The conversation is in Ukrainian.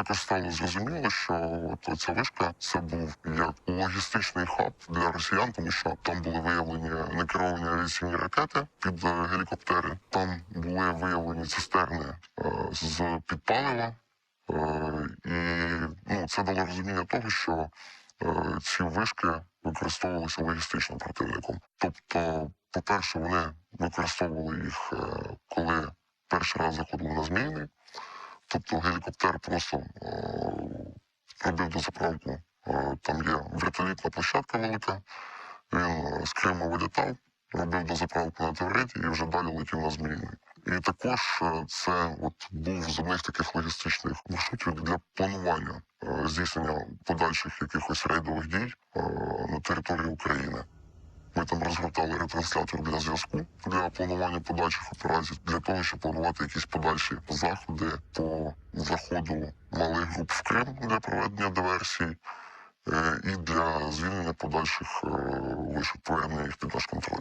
Також стало зрозуміло, що от ця вишка це був як логістичний хаб для росіян, тому що там були виявлені некеровані авіаційні ракети під е, гелікоптери. Там були виявлені цистерни е, з під палива. Е, І ну, це дало розуміння того, що ці вишки використовувалися логістично противником. Тобто, по-перше, вони використовували їх, коли перший раз заходили на зміни. Тобто гелікоптер просто е, робив дозаправку. Е, там є вертолітна площадка велика. Він з Криму вилітав, робив дозаправку на Тавриді і вже далі летів на Зміїний. І також е, це от був з одних таких логістичних маршрутів для планування здійснення подальших якихось рейдових дій на території України. Ми там розгортали ретранслятор для зв'язку для планування подальших операцій, для того, щоб планувати якісь подальші заходи по заходу малих груп в Крим для проведення диверсій е, і для звільнення подальших е, вишок їх під наш контроль.